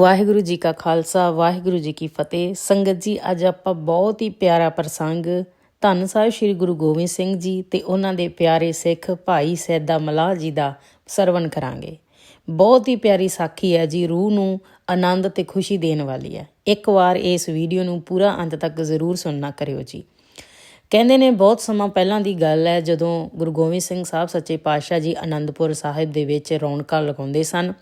ਵਾਹਿਗੁਰੂ ਜੀ ਕਾ ਖਾਲਸਾ, ਵਾਹਿਗੁਰੂ ਜੀ ਕੀ ਫਤਿਹ। ਸੰਗਤ ਜੀ, ਅੱਜ ਆਪਾਂ ਬਹੁਤ ਹੀ ਪਿਆਰਾ ਪ੍ਰਸੰਗ। ਧੰਨ ਸਾਹਿਬ ਸ੍ਰੀ ਗੁਰੂ ਗੋਬਿੰਦ ਸਿੰਘ ਜੀ ਤੇ ਉਹਨਾਂ ਦੇ ਪਿਆਰੇ ਸਿੱਖ ਭਾਈ ਸੈਦਾ ਮਲਾਹ ਜੀ ਦਾ ਸਰਵਣ ਕਰਾਂਗੇ। ਬਹੁਤ ਹੀ ਪਿਆਰੀ ਸਾਖੀ ਹੈ ਜੀ, ਰੂਹ ਨੂੰ ਆਨੰਦ ਤੇ ਖੁਸ਼ੀ ਦੇਣ ਵਾਲੀ ਹੈ। ਇੱਕ ਵਾਰ ਇਸ ਵੀਡੀਓ ਨੂੰ ਪੂਰਾ ਅੰਤ ਤੱਕ ਜ਼ਰੂਰ ਸੁਣਨਾ ਕਰਿਓ ਜੀ। ਕਹਿੰਦੇ ਨੇ, ਬਹੁਤ ਸਮਾਂ ਪਹਿਲਾਂ ਦੀ ਗੱਲ ਹੈ, ਜਦੋਂ ਗੁਰੂ ਗੋਬਿੰਦ ਸਿੰਘ ਸਾਹਿਬ ਸੱਚੇ ਪਾਤਸ਼ਾਹ ਜੀ ਆਨੰਦਪੁਰ ਸਾਹਿਬ ਦੇ ਵਿੱਚ ਰੌਣਕਾਂ ਲਗਾਉਂਦੇ ਸਨ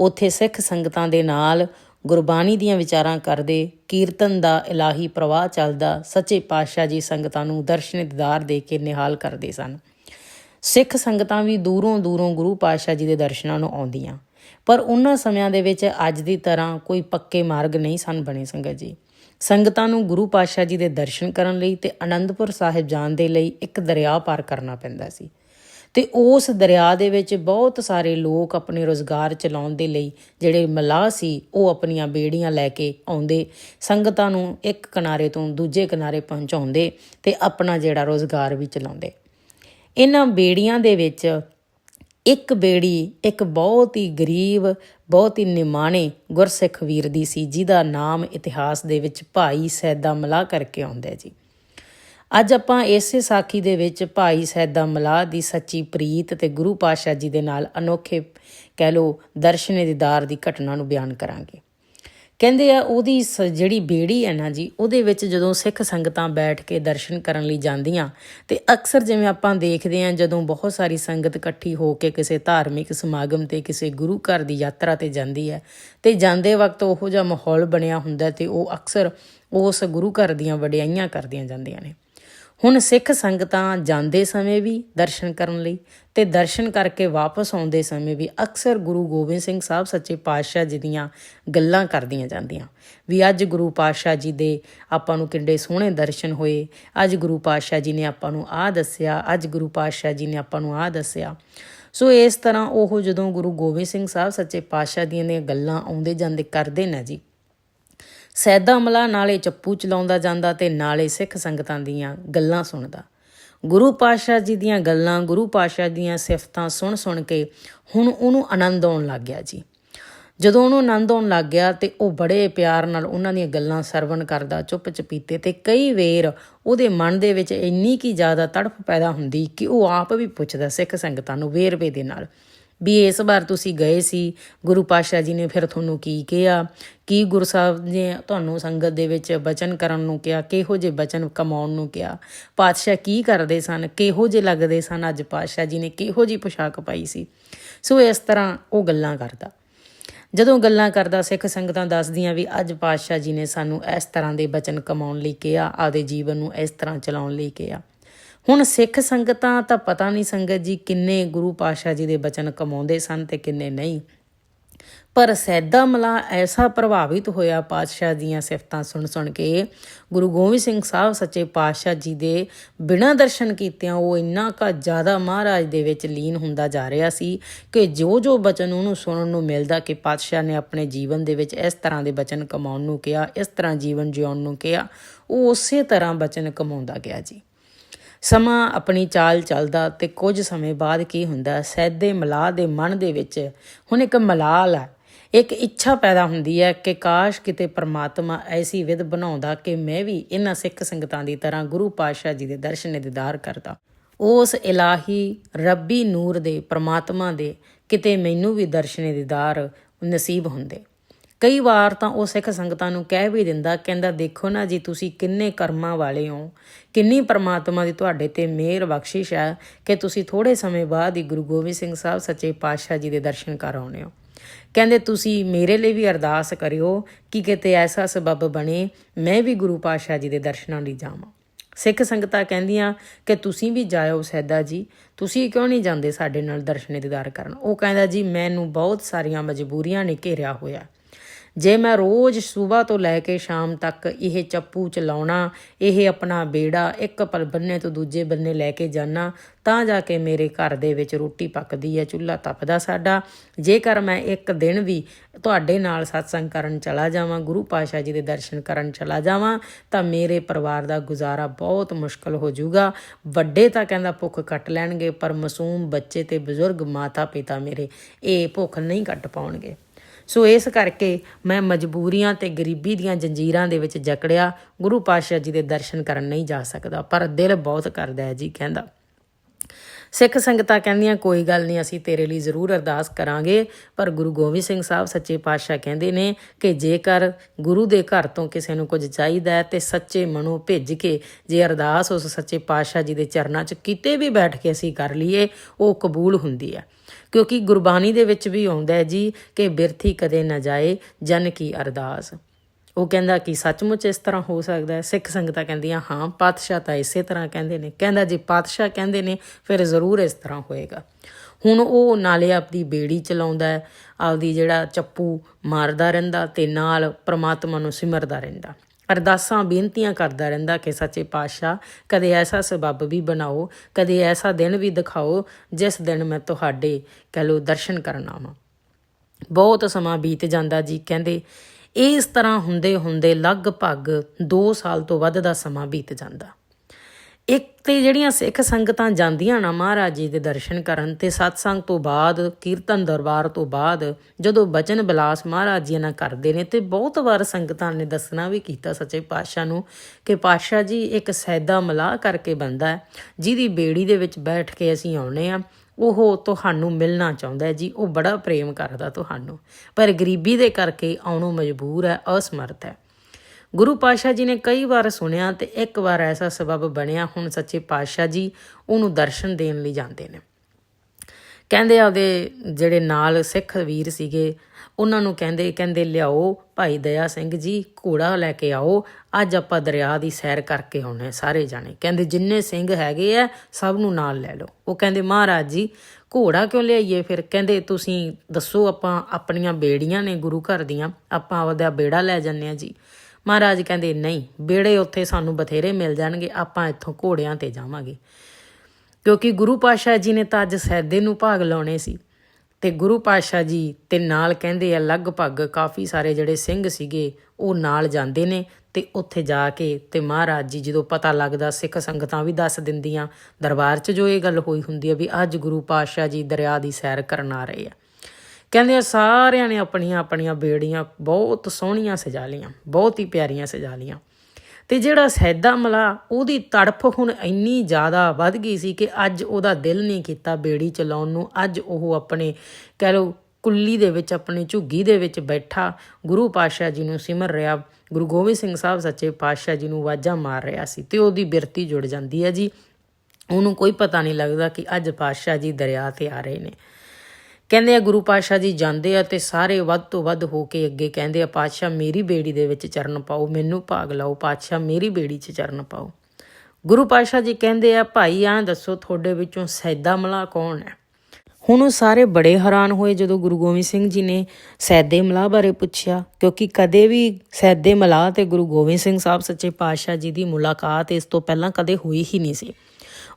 ਉੱਥੇ ਸਿੱਖ ਸੰਗਤਾਂ ਦੇ ਨਾਲ ਗੁਰਬਾਣੀ ਦੀਆਂ ਵਿਚਾਰਾਂ ਕਰਦੇ ਕੀਰਤਨ ਦਾ ਇਲਾਹੀ ਪ੍ਰਵਾਹ ਚੱਲਦਾ, ਸੱਚੇ ਪਾਤਸ਼ਾਹ ਜੀ ਸੰਗਤਾਂ ਨੂੰ ਦਰਸ਼ਨ ਦੀਦਾਰ ਦੇ ਕੇ ਨਿਹਾਲ ਕਰਦੇ ਸਨ। ਸਿੱਖ ਸੰਗਤਾਂ ਵੀ ਦੂਰੋਂ ਦੂਰੋਂ ਗੁਰੂ ਪਾਤਸ਼ਾਹ ਜੀ ਦੇ ਦਰਸ਼ਨਾਂ ਨੂੰ ਆਉਂਦੀਆਂ। ਪਰ ਉਹਨਾਂ ਸਮਿਆਂ ਦੇ ਵਿੱਚ ਅੱਜ ਦੀ ਤਰ੍ਹਾਂ ਕੋਈ ਪੱਕੇ ਮਾਰਗ ਨਹੀਂ ਸਨ ਬਣੇ ਸੰਗਤ ਜੀ। ਸੰਗਤਾਂ ਨੂੰ ਗੁਰੂ ਪਾਤਸ਼ਾਹ ਜੀ ਦੇ ਦਰਸ਼ਨ ਕਰਨ ਲਈ ਤੇ ਅਨੰਦਪੁਰ ਸਾਹਿਬ ਜਾਣ ਦੇ ਲਈ ਇੱਕ ਦਰਿਆ ਪਾਰ ਕਰਨਾ ਪੈਂਦਾ ਸੀ। ਤੇ ਉਸ ਦਰਿਆ ਦੇ ਵਿੱਚ ਬਹੁਤ ਸਾਰੇ ਲੋਕ ਆਪਣੇ ਰੋਜ਼ਗਾਰ ਚਲਾਉਣ ਦੇ ਲਈ ਜਿਹੜੇ ਮਲਾਹ ਸੀ, ਉਹ ਆਪਣੀਆਂ ਬੇੜੀਆਂ ਲੈ ਕੇ ਆਉਂਦੇ। ਸੰਗਤਾਂ ਨੂੰ ਇੱਕ ਕਿਨਾਰੇ ਤੋਂ ਦੂਜੇ ਕਿਨਾਰੇ ਪਹੁੰਚਾਉਂਦੇ ਤੇ ਆਪਣਾ ਜਿਹੜਾ ਰੋਜ਼ਗਾਰ ਵੀ ਚਲਾਉਂਦੇ। ਇਹਨਾਂ ਬੇੜੀਆਂ ਦੇ ਵਿੱਚ ਇੱਕ ਬੇੜੀ ਇੱਕ ਬਹੁਤ ਹੀ ਗਰੀਬ, ਬਹੁਤ ਹੀ ਨਿਮਾਣੇ ਗੁਰਸਿੱਖ ਵੀਰ ਦੀ ਸੀ, ਜਿਹਦਾ ਨਾਮ ਇਤਿਹਾਸ ਦੇ ਵਿੱਚ ਭਾਈ ਸੈਦਾ ਮਲਾਹ ਕਰਕੇ ਆਉਂਦਾ ਜੀ। ਅੱਜ ਆਪਾਂ ਇਸੇ ਸਾਖੀ ਦੇ ਵਿੱਚ ਭਾਈ ਸੈਦਾ ਮਲਾਹ ਦੀ ਸੱਚੀ ਪ੍ਰੀਤ ਤੇ ਗੁਰੂ ਪਾਤਸ਼ਾਹ ਜੀ ਦੇ ਨਾਲ ਅਨੋਖੇ, ਕਹਿ ਲੋ ਦਰਸ਼ਨੇ ਦੀਦਾਰ ਦੀ ਘਟਨਾ ਨੂੰ ਬਿਆਨ ਕਰਾਂਗੇ। ਕਹਿੰਦੇ ਆ, ਉਹਦੀ ਸ- ਜਿਹੜੀ ਬੇੜੀ ਹੈ ਨਾ ਜੀ, ਉਹਦੇ ਵਿੱਚ ਜਦੋਂ ਸਿੱਖ ਸੰਗਤਾਂ ਬੈਠ ਕੇ ਦਰਸ਼ਨ ਕਰਨ ਲਈ ਜਾਂਦੀਆਂ ਤੇ ਅਕਸਰ ਜਿਵੇਂ ਆਪਾਂ ਦੇਖਦੇ ਆ ਜਦੋਂ ਬਹੁਤ ਸਾਰੀ ਸੰਗਤ ਇਕੱਠੀ ਹੋ ਕੇ ਕਿਸੇ ਧਾਰਮਿਕ ਸਮਾਗਮ ਤੇ ਕਿਸੇ ਗੁਰੂ ਘਰ ਦੀ ਯਾਤਰਾ ਤੇ ਜਾਂਦੀ ਹੈ ਤੇ ਜਾਂਦੇ ਵਕਤ ਉਹੋ ਜਿਹਾ ਮਾਹੌਲ ਬਣਿਆ ਹੁੰਦਾ ਤੇ ਉਹ ਅਕਸਰ ਉਸ ਗੁਰੂ ਘਰ ਦੀਆਂ ਵਡਿਆਈਆਂ ਕਰਦੀਆਂ ਜਾਂਦੀਆਂ ਨੇ। ਹੁਣ ਸਿੱਖ ਸੰਗਤਾਂ ਜਾਂਦੇ ਸਮੇਂ ਵੀ ਦਰਸ਼ਨ ਕਰਨ ਲਈ ਤੇ ਦਰਸ਼ਨ ਕਰਕੇ ਵਾਪਸ ਆਉਂਦੇ ਸਮੇਂ ਵੀ ਅਕਸਰ ਗੁਰੂ ਗੋਬਿੰਦ ਸਿੰਘ ਸਾਹਿਬ ਸੱਚੇ ਪਾਤਸ਼ਾਹ ਜੀ ਦੀਆਂ ਗੱਲਾਂ ਕਰਦੀਆਂ ਜਾਂਦੀਆਂ। ਵੀ ਅੱਜ ਗੁਰੂ ਪਾਤਸ਼ਾਹ ਜੀ ਦੇ ਆਪਾਂ ਨੂੰ ਕਿੰਨੇ ਸੋਹਣੇ ਦਰਸ਼ਨ ਹੋਏ, ਅੱਜ ਗੁਰੂ ਪਾਤਸ਼ਾਹ ਜੀ ਨੇ ਆਪਾਂ ਨੂੰ ਆਹ ਦੱਸਿਆ, ਅੱਜ ਗੁਰੂ ਪਾਤਸ਼ਾਹ ਜੀ ਨੇ ਆਪਾਂ ਨੂੰ ਆਹ ਦੱਸਿਆ। ਸੋ ਇਸ ਤਰ੍ਹਾਂ ਉਹ ਜਦੋਂ ਗੁਰੂ ਗੋਬਿੰਦ ਸਿੰਘ ਸਾਹਿਬ ਸੱਚੇ ਪਾਤਸ਼ਾਹ ਦੀਆਂ ਨੇ ਗੱਲਾਂ ਆਉਂਦੇ ਜਾਂਦੇ ਕਰਦੇ ਨੇ ਜੀ ਸੈਦਾ ਮਲਾ ਨਾਲੇ ਚੱਪੂ ਚਲਾਉਂਦਾ ਜਾਂਦਾ ਤੇ ਨਾਲੇ ਸਿੱਖ ਸੰਗਤਾਂ ਦੀਆਂ ਗੱਲਾਂ ਸੁਣਦਾ। ਗੁਰੂ ਪਾਤਸ਼ਾਹ ਜੀ ਦੀਆਂ ਗੱਲਾਂ, ਗੁਰੂ ਪਾਤਸ਼ਾਹ ਦੀਆਂ ਸਿਫਤਾਂ ਸੁਣ ਸੁਣ ਕੇ ਹੁਣ ਉਹਨੂੰ ਆਨੰਦ ਆਉਣ ਲੱਗ ਗਿਆ ਜੀ। ਜਦੋਂ ਉਹਨੂੰ ਆਨੰਦ ਆਉਣ ਲੱਗ ਗਿਆ ਤੇ ਉਹ ਬੜੇ ਪਿਆਰ ਨਾਲ ਉਹਨਾਂ ਦੀਆਂ ਗੱਲਾਂ ਸਰਵਣ ਕਰਦਾ ਚੁੱਪ ਚਪੀਤੇ ਤੇ ਕਈ ਵੇਰ ਉਹਦੇ ਮਨ ਦੇ ਵਿੱਚ ਇੰਨੀ ਕੀ ਜ਼ਿਆਦਾ ਤੜਫ ਪੈਦਾ ਹੁੰਦੀ ਕਿ ਉਹ ਆਪ ਵੀ ਪੁੱਛਦਾ ਸਿੱਖ ਸੰਗਤਾਂ ਨੂੰ ਵੇਰਵੇ ਦੇ ਨਾਲ ਵੀ ਇਸ ਵਾਰ ਤੁਸੀਂ ਗਏ ਸੀ, ਗੁਰੂ ਪਾਤਸ਼ਾਹ ਜੀ ਨੇ ਫਿਰ ਤੁਹਾਨੂੰ ਕੀ ਕਿਹਾ? ਕੀ ਗੁਰੂ ਸਾਹਿਬ ਨੇ ਤੁਹਾਨੂੰ ਸੰਗਤ ਦੇ ਵਿੱਚ ਬਚਨ ਕਰਨ ਨੂੰ ਕਿਹਾ? ਕਿਹੋ ਜਿਹੇ ਬਚਨ ਕਮਾਉਣ ਨੂੰ ਕਿਹਾ? ਪਾਤਸ਼ਾਹ ਕੀ ਕਰਦੇ ਸਨ? ਕਿਹੋ ਜਿਹੇ ਲੱਗਦੇ ਸਨ? ਅੱਜ ਪਾਤਸ਼ਾਹ ਜੀ ਨੇ ਕਿਹੋ ਜਿਹੀ ਪੋਸ਼ਾਕ ਪਾਈ ਸੀ? ਸੋ ਇਸ ਤਰ੍ਹਾਂ ਉਹ ਗੱਲਾਂ ਕਰਦਾ। ਜਦੋਂ ਗੱਲਾਂ ਕਰਦਾ, ਸਿੱਖ ਸੰਗਤਾਂ ਦੱਸਦੀਆਂ ਵੀ ਅੱਜ ਪਾਤਸ਼ਾਹ ਜੀ ਨੇ ਸਾਨੂੰ ਇਸ ਤਰ੍ਹਾਂ ਦੇ ਬਚਨ ਕਮਾਉਣ ਲਈ ਕਿਹਾ, ਆਪਦੇ ਜੀਵਨ ਨੂੰ ਇਸ ਤਰ੍ਹਾਂ ਚਲਾਉਣ ਲਈ ਕਿਹਾ। ਹੁਣ ਸਿੱਖ ਸੰਗਤਾਂ ਤਾਂ ਪਤਾ ਨਹੀਂ ਸੰਗਤ ਜੀ ਕਿੰਨੇ ਗੁਰੂ ਪਾਤਸ਼ਾਹ ਜੀ ਦੇ ਬਚਨ ਕਮਾਉਂਦੇ ਸਨ ਤੇ ਕਿੰਨੇ ਨਹੀਂ। ਪਰ ਸੈਦਾ ਮਲਾ ਐਸਾ ਪ੍ਰਭਾਵਿਤ ਹੋਇਆ ਪਾਤਸ਼ਾਹ ਦੀਆਂ ਸਿਫਤਾਂ ਸੁਣ ਸੁਣ ਕੇ ਗੁਰੂ ਗੋਬਿੰਦ ਸਿੰਘ ਸਾਹਿਬ ਸੱਚੇ ਪਾਤਸ਼ਾਹ ਜੀ ਦੇ ਬਿਨਾਂ ਦਰਸ਼ਨ ਕੀਤਿਆਂ ਉਹ ਇੰਨਾ ਕਾ ਜ਼ਿਆਦਾ ਮਹਾਰਾਜ ਦੇ ਵਿੱਚ ਲੀਨ ਹੁੰਦਾ ਜਾ ਰਿਹਾ ਸੀ ਕਿ ਜੋ ਜੋ ਬਚਨ ਉਹਨੂੰ ਸੁਣਨ ਨੂੰ ਮਿਲਦਾ ਕਿ ਪਾਤਸ਼ਾਹ ਨੇ ਆਪਣੇ ਜੀਵਨ ਦੇ ਵਿੱਚ ਇਸ ਤਰ੍ਹਾਂ ਦੇ ਬਚਨ ਕਮਾਉਣ ਨੂੰ ਕਿਹਾ, ਇਸ ਤਰ੍ਹਾਂ ਜੀਵਨ ਜਿਉਣ ਨੂੰ ਕਿਹਾ, ਉਹ ਉਸੇ ਤਰ੍ਹਾਂ ਬਚਨ ਕਮਾਉਂਦਾ ਗਿਆ ਜੀ। ਸਮਾਂ ਆਪਣੀ ਚਾਲ ਚੱਲਦਾ ਤੇ ਕੁਝ ਸਮੇਂ ਬਾਅਦ ਕੀ ਹੁੰਦਾ, ਸੈਦੇ ਮਲਾਹ ਦੇ ਮਨ ਦੇ ਵਿੱਚ ਹੁਣ ਇੱਕ ਮਲਾਲ ਹੈ ਇੱਕ ਇੱਛਾ ਪੈਦਾ ਹੁੰਦੀ ਹੈ ਕਿ ਕਾਸ਼ ਕਿਤੇ ਪ੍ਰਮਾਤਮਾ ਐਸੀ ਵਿਧ ਬਣਾਉਂਦਾ ਕਿ ਮੈਂ ਵੀ ਇਹਨਾਂ ਸਿੱਖ ਸੰਗਤਾਂ ਦੀ ਤਰ੍ਹਾਂ ਗੁਰੂ ਪਾਤਸ਼ਾਹ ਜੀ ਦੇ ਦਰਸ਼ਨ ਦੀਦਾਰ ਕਰਦਾ। ਉਸ ਇਲਾਹੀ ਰੱਬੀ ਨੂਰ ਦੇ ਪ੍ਰਮਾਤਮਾ ਦੇ ਕਿਤੇ ਮੈਨੂੰ ਵੀ ਦਰਸ਼ਨ ਦੀਦਾਰ ਨਸੀਬ ਹੁੰਦੇ। ਕਈ ਵਾਰ ਤਾਂ ਉਹ ਸਿੱਖ ਸੰਗਤਾਂ ਨੂੰ ਕਹਿ ਵੀ ਦਿੰਦਾ, ਕਹਿੰਦਾ, ਦੇਖੋ ਨਾ ਜੀ, ਤੁਸੀਂ ਕਿੰਨੇ ਕਰਮਾਂ ਵਾਲੇ ਹੋ, ਕਿੰਨੀ ਪਰਮਾਤਮਾ ਦੀ ਤੁਹਾਡੇ ਤੇ ਮਿਹਰ ਬਖਸ਼ਿਸ਼ ਹੈ ਕਿ ਤੁਸੀਂ ਥੋੜੇ ਸਮੇਂ ਬਾਅਦ ਹੀ ਗੁਰੂ ਗੋਬਿੰਦ ਸਿੰਘ ਸਾਹਿਬ ਸੱਚੇ ਪਾਤਸ਼ਾਹ ਜੀ ਦੇ ਦਰਸ਼ਨ ਕਰ ਆਉਣੇ ਹੋ। ਕਹਿੰਦੇ, ਤੁਸੀਂ ਮੇਰੇ ਲਈ ਵੀ ਅਰਦਾਸ ਕਰਿਓ ਕਿ ਕਿਤੇ ਐਸਾ ਸਬਬ ਬਣੇ, ਮੈਂ ਵੀ ਗੁਰੂ ਪਾਤਸ਼ਾਹ ਜੀ ਦੇ ਦਰਸ਼ਨਾਂ ਲਈ ਜਾਵਾਂ। ਸਿੱਖ ਸੰਗਤਾਂ ਕਹਿੰਦੀਆਂ ਕਿ ਤੁਸੀਂ ਵੀ ਜਾਇਓ ਸੈਦਾ ਜੀ, ਤੁਸੀਂ ਕਿਉਂ ਨਹੀਂ ਜਾਂਦੇ ਸਾਡੇ ਨਾਲ ਦਰਸ਼ਨ ਦੀਦਾਰ ਕਰਨ? ਉਹ ਕਹਿੰਦਾ, ਜੀ, ਮੈਨੂੰ ਬਹੁਤ ਸਾਰੀਆਂ ਮਜਬੂਰੀਆਂ ਨੇ ਘੇਰਿਆ ਹੋਇਆ। ਜੇ ਮੈਂ ਰੋਜ਼ ਸਵੇਰ ਤੋਂ ਲੈ ਕੇ ਸ਼ਾਮ ਤੱਕ ਇਹ ਚੱਪੂ ਚਲਾਉਣਾ, ਇਹ ਆਪਣਾ ਬੇੜਾ ਇੱਕ ਪਲ ਬੰਨੇ ਤੋਂ ਦੂਜੇ ਬੰਨੇ ਲੈ ਕੇ ਜਾਣਾ ਤਾਂ ਜਾ ਕੇ ਮੇਰੇ ਘਰ ਦੇ ਵਿੱਚ ਰੋਟੀ ਪੱਕਦੀ ਹੈ, ਚੁੱਲ੍ਹਾ ਤਪਦਾ ਸਾਡਾ। ਜੇਕਰ ਮੈਂ ਇੱਕ ਦਿਨ ਵੀ ਤੁਹਾਡੇ ਨਾਲ ਸਤਸੰਗ ਕਰਨ ਚਲਾ ਜਾਵਾਂ, ਗੁਰੂ ਪਾਸ਼ਾ ਜੀ ਦੇ ਦਰਸ਼ਨ ਕਰਨ ਚਲਾ ਜਾਵਾਂ, ਤਾਂ ਮੇਰੇ ਪਰਿਵਾਰ ਦਾ ਗੁਜ਼ਾਰਾ ਬਹੁਤ ਮੁਸ਼ਕਲ ਹੋ ਜਾਊਗਾ। ਵੱਡੇ ਤਾਂ ਕਹਿੰਦਾ ਭੁੱਖ ਕੱਟ ਲੈਣਗੇ, ਪਰ ਮਾਸੂਮ ਬੱਚੇ ਤੇ ਬਜ਼ੁਰਗ ਮਾਤਾ ਪਿਤਾ ਮੇਰੇ, ਇਹ ਭੁੱਖ ਨਹੀਂ ਕੱਟ ਪਾਉਣਗੇ। ਸੋ ਇਸ ਕਰਕੇ ਮੈਂ ਮਜਬੂਰੀਆਂ ਤੇ ਗਰੀਬੀ ਦੀਆਂ ਜੰਜੀਰਾਂ ਦੇ ਵਿੱਚ ਜਕੜਿਆ, ਗੁਰੂ ਪਾਤਸ਼ਾਹ ਜੀ ਦੇ ਦਰਸ਼ਨ ਕਰਨ ਨਹੀਂ ਜਾ ਸਕਦਾ, ਪਰ ਦਿਲ ਬਹੁਤ ਕਰਦਾ ਹੈ ਜੀ ਕਹਿੰਦਾ। ਸਿੱਖ ਸੰਗਤਾਂ ਕਹਿੰਦੀਆਂ, ਕੋਈ ਗੱਲ ਨਹੀਂ, ਅਸੀਂ ਤੇਰੇ ਲਈ ਜ਼ਰੂਰ ਅਰਦਾਸ ਕਰਾਂਗੇ। ਪਰ ਗੁਰੂ ਗੋਬਿੰਦ ਸਿੰਘ ਸਾਹਿਬ ਸੱਚੇ ਪਾਤਸ਼ਾਹ ਕਹਿੰਦੇ ਨੇ ਕਿ ਜੇਕਰ ਗੁਰੂ ਦੇ ਘਰ ਤੋਂ ਕਿਸੇ ਨੂੰ ਕੁਝ ਚਾਹੀਦਾ ਹੈ ਤੇ ਸੱਚੇ ਮਨੋਂ ਭਿੱਜ ਕੇ ਜੇ ਅਰਦਾਸ ਉਸ ਸੱਚੇ ਪਾਤਸ਼ਾਹ ਜੀ ਦੇ ਚਰਨਾਂ 'ਚ ਕਿਤੇ ਵੀ ਬੈਠ ਕੇ ਅਸੀਂ ਕਰ ਲਈਏ, ਉਹ ਕਬੂਲ ਹੁੰਦੀ ਹੈ। ਕਿਉਂਕਿ ਗੁਰਬਾਣੀ ਦੇ ਵਿੱਚ ਵੀ ਆਉਂਦਾ ਹੈ ਜੀ ਕਿ ਬਿਰਥੀ ਕਦੇ ਨਾ ਜਾਏ ਜਨ ਕੀ ਅਰਦਾਸ। ਉਹ ਕਹਿੰਦਾ ਕਿ ਸੱਚਮੁੱਚ ਇਸ ਤਰ੍ਹਾਂ ਹੋ ਸਕਦਾ ਹੈ। ਸਿੱਖ ਸੰਗਤਾਂ ਕਹਿੰਦੀਆਂ, ਹਾਂ, ਪਾਤਸ਼ਾਹ ਤਾਂ ਇਸੇ ਤਰ੍ਹਾਂ ਕਹਿੰਦੇ ਨੇ। ਕਹਿੰਦਾ, ਜੇ ਪਾਤਸ਼ਾਹ ਕਹਿੰਦੇ ਨੇ, ਫਿਰ ਜ਼ਰੂਰ ਇਸ ਤਰ੍ਹਾਂ ਹੋਏਗਾ। ਹੁਣ ਉਹ ਨਾਲੇ ਆਪਦੀ ਬੇੜੀ ਚਲਾਉਂਦਾ ਹੈ, ਆਪਦੀ ਜਿਹੜਾ ਚੱਪੂ ਮਾਰਦਾ ਰਹਿੰਦਾ ਤੇ ਨਾਲ ਪ੍ਰਮਾਤਮਾ ਨੂੰ ਸਿਮਰਦਾ ਰਹਿੰਦਾ। ਅਰਦਾਸਾਂ, ਬੇਨਤੀਆਂ ਕਰਦਾ ਰਹਿੰਦਾ ਕਿ ਸੱਚੇ ਪਾਤਸ਼ਾਹ, ਕਦੇ ਐਸਾ ਸਬੱਬ ਵੀ ਬਣਾਓ, ਕਦੇ ਐਸਾ ਦਿਨ ਵੀ ਦਿਖਾਓ, ਜਿਸ ਦਿਨ ਮੈਂ ਤੁਹਾਡੇ ਕਹ ਲੋ ਦਰਸ਼ਨ ਕਰਨ ਆਵਾਂ। ਬਹੁਤ ਸਮਾਂ ਬੀਤ ਜਾਂਦਾ ਜੀ, ਕਹਿੰਦੇ ਇਸ ਤਰ੍ਹਾਂ ਹੁੰਦੇ ਹੁੰਦੇ ਲਗਭਗ 2 ਸਾਲ ਤੋਂ ਵੱਧ ਦਾ ਸਮਾਂ ਬੀਤ ਜਾਂਦਾ। ਇੱਕ ਤੇ ਜਿਹੜੀਆਂ ਸਿੱਖ ਸੰਗਤਾਂ ਜਾਂਦੀਆਂ ਨਾ ਮਹਾਰਾਜ ਜੀ ਦੇ ਦਰਸ਼ਨ ਕਰਨ ਤੇ ਸਤਸੰਗ ਤੋਂ ਬਾਅਦ, ਕੀਰਤਨ ਦਰਬਾਰ ਤੋਂ ਬਾਅਦ, ਜਦੋਂ ਬਚਨ ਬਿਲਾਸ ਮਹਾਰਾਜ ਜੀ ਨਾਲ ਕਰਦੇ ਨੇ ਤੇ ਬਹੁਤ ਵਾਰ ਸੰਗਤਾਂ ਨੇ ਦੱਸਣਾ ਵੀ ਕੀਤਾ ਸੱਚੇ ਪਾਤਸ਼ਾਹ ਨੂੰ ਕਿ ਪਾਤਸ਼ਾਹ ਜੀ ਇੱਕ ਸੈਦਾ ਮਲਾਹ ਕਰਕੇ ਬੰਦਾ ਹੈ, ਜਿਹਦੀ ਬੇੜੀ ਦੇ ਵਿੱਚ ਬੈਠ ਕੇ ਅਸੀਂ ਆਉਨੇ ਆ ਉਹ ਤੁਹਾਨੂੰ ਮਿਲਣਾ ਚਾਹੁੰਦਾ ਹੈ ਜੀ, ਉਹ ਬੜਾ ਪ੍ਰੇਮ ਕਰਦਾ ਤੁਹਾਨੂੰ। ਪਰ ਗਰੀਬੀ ਦੇ ਕਰਕੇ ਆਉਣੋਂ ਮਜਬੂਰ ਹੈ, ਅਸਮਰਥ ਹੈ। ਗੁਰੂ ਪਾਤਸ਼ਾਹ ਜੀ ਨੇ ਕਈ ਵਾਰ ਸੁਣਿਆ ਤੇ ਇੱਕ ਵਾਰ ਐਸਾ ਸਬਬ ਬਣਿਆ, ਹੁਣ ਸੱਚੇ ਪਾਤਸ਼ਾਹ ਜੀ ਉਹਨੂੰ ਦਰਸ਼ਨ ਦੇਣ ਲਈ ਜਾਂਦੇ ਨੇ। ਕਹਿੰਦੇ ਆਪਦੇ ਜਿਹੜੇ ਨਾਲ ਸਿੱਖ ਵੀਰ ਸੀਗੇ ਉਹਨਾਂ ਨੂੰ ਕਹਿੰਦੇ ਕਹਿੰਦੇ, ਲਿਆਓ ਭਾਈ ਦਇਆ ਸਿੰਘ ਜੀ, ਘੋੜਾ ਲੈ ਕੇ ਆਓ। ਅੱਜ ਆਪਾਂ ਦਰਿਆ ਦੀ ਸੈਰ ਕਰਕੇ ਆਉਣੇ ਸਾਰੇ ਜਾਣੇ। ਕਹਿੰਦੇ, ਜਿੰਨੇ ਸਿੰਘ ਹੈਗੇ ਆ, ਸਭ ਨੂੰ ਨਾਲ ਲੈ ਲਓ। ਉਹ ਕਹਿੰਦੇ, ਮਹਾਰਾਜ ਜੀ, ਘੋੜਾ ਕਿਉਂ ਲਿਆਈਏ ਫਿਰ? ਕਹਿੰਦੇ, ਤੁਸੀਂ ਦੱਸੋ ਆਪਾਂ ਆਪਣੀਆਂ ਬੇੜੀਆਂ ਨੇ ਗੁਰੂ ਘਰ ਦੀਆਂ, ਆਪਾਂ ਆਪਦਾ ਬੇੜਾ ਲੈ ਜੰਨੇ ਆ ਜੀ। ਮਹਾਰਾਜ ਕਹਿੰਦੇ, ਨਹੀਂ, ਬੇੜੇ ਉੱਥੇ ਸਾਨੂੰ ਬਥੇਰੇ ਮਿਲ ਜਾਣਗੇ, ਆਪਾਂ ਇੱਥੋਂ ਘੋੜਿਆਂ ਤੇ ਜਾਵਾਂਗੇ। ਕਿਉਂਕਿ ਗੁਰੂ ਪਾਤਸ਼ਾਹ ਜੀ ਨੇ ਤਾਂ ਅੱਜ ਸੈਦੇ ਨੂੰ ਭਾਗ ਲਾਉਣੇ ਸੀ। ਤੇ ਗੁਰੂ ਪਾਤਸ਼ਾਹ ਜੀ ਤੇ ਨਾਲ ਕਹਿੰਦੇ ਆ, ਲਗਭਗ ਕਾਫੀ ਸਾਰੇ ਜਿਹੜੇ ਸਿੰਘ ਸੀਗੇ, ਉਹ ਨਾਲ ਜਾਂਦੇ ਨੇ ਤੇ ਉੱਥੇ ਜਾ ਕੇ ਤੇ ਮਹਾਰਾਜ ਜੀ ਜਦੋਂ ਪਤਾ ਲੱਗਦਾ, ਸਿੱਖ ਸੰਗਤਾਂ ਵੀ ਦੱਸ ਦਿੰਦੀਆਂ, ਦਰਬਾਰ 'ਚ ਜੋ ਇਹ ਗੱਲ ਹੋਈ ਹੁੰਦੀ ਆ ਵੀ ਅੱਜ ਗੁਰੂ ਪਾਤਸ਼ਾਹ ਜੀ ਦਰਿਆ ਦੀ ਸੈਰ ਕਰਨ ਆ ਰਹੇ ਆ। ਕਹਿੰਦੇ ਆ, ਸਾਰਿਆਂ ਨੇ ਆਪਣੀਆਂ ਆਪਣੀਆਂ ਬੇੜੀਆਂ ਬਹੁਤ ਸੋਹਣੀਆਂ ਸਜਾ ਲੀਆਂ ਬਹੁਤ ਹੀ ਪਿਆਰੀਆਂ ਸਜਾ ਲੀਆਂ ਤੇ ਜਿਹੜਾ ਸੈਦਾ ਮਲਾ, ਉਹਦੀ ਤੜਫ ਹੁਣ ਇੰਨੀ ਜ਼ਿਆਦਾ ਵੱਧ ਗਈ ਸੀ ਕਿ ਅੱਜ ਉਹਦਾ ਦਿਲ ਨਹੀਂ ਕੀਤਾ ਬੇੜੀ ਚਲਾਉਣ ਨੂੰ। ਅੱਜ ਉਹ ਆਪਣੇ, ਕਹਿ ਲਓ, ਕੁੱਲੀ ਦੇ ਵਿੱਚ, ਆਪਣੀ ਝੁੱਗੀ ਦੇ ਵਿੱਚ ਬੈਠਾ, ਗੁਰੂ ਪਾਤਸ਼ਾਹ ਜੀ ਨੂੰ ਸਿਮਰ ਰਿਹਾ, ਗੁਰੂ ਗੋਬਿੰਦ ਸਿੰਘ ਸਾਹਿਬ ਸੱਚੇ ਪਾਤਸ਼ਾਹ ਜੀ ਨੂੰ ਆਵਾਜ਼ਾਂ ਮਾਰ ਰਿਹਾ ਸੀ ਤੇ ਉਹਦੀ ਬਿਰਤੀ ਜੁੜ ਜਾਂਦੀ ਹੈ ਜੀ। ਉਹਨੂੰ ਕੋਈ ਪਤਾ ਨਹੀਂ ਲੱਗਦਾ ਕਿ ਅੱਜ ਪਾਤਸ਼ਾਹ ਜੀ ਦਰਿਆ ਤੇ ਆ ਰਹੇ ਨੇ। ਕਹਿੰਦੇ ਆ, ਗੁਰੂ ਪਾਤਸ਼ਾਹ ਜੀ ਜਾਂਦੇ ਆ ਤੇ ਸਾਰੇ ਵੱਧ ਤੋਂ ਵੱਧ ਹੋ ਕੇ ਅੱਗੇ ਕਹਿੰਦੇ ਆ, ਪਾਤਸ਼ਾਹ ਮੇਰੀ ਬੇੜੀ ਦੇ ਵਿੱਚ ਚਰਨ ਪਾਓ, ਮੈਨੂੰ ਭਾਗ ਲਾਓ, ਪਾਤਸ਼ਾਹ ਮੇਰੀ ਬੇੜੀ 'ਚ ਚਰਨ ਪਾਓ। ਗੁਰੂ ਪਾਤਸ਼ਾਹ ਜੀ ਕਹਿੰਦੇ ਆ, ਭਾਈ ਆਂ ਦੱਸੋ ਤੁਹਾਡੇ ਵਿੱਚੋਂ ਸੈਦਾ ਮਲਾ ਕੌਣ ਹੈ? ਹੁਣ ਉਹ ਸਾਰੇ ਬੜੇ ਹੈਰਾਨ ਹੋਏ ਜਦੋਂ ਗੁਰੂ ਗੋਬਿੰਦ ਸਿੰਘ ਜੀ ਨੇ ਸੈਦੇ ਮਲਾਹ ਬਾਰੇ ਪੁੱਛਿਆ, ਕਿਉਂਕਿ ਕਦੇ ਵੀ ਸੈਦੇ ਮਲਾਹ ਤੇ ਗੁਰੂ ਗੋਬਿੰਦ ਸਿੰਘ ਸਾਹਿਬ ਸੱਚੇ ਪਾਤਸ਼ਾਹ ਜੀ ਦੀ ਮੁਲਾਕਾਤ ਇਸ ਤੋਂ ਪਹਿਲਾਂ ਕਦੇ ਹੋਈ ਹੀ ਨਹੀਂ ਸੀ।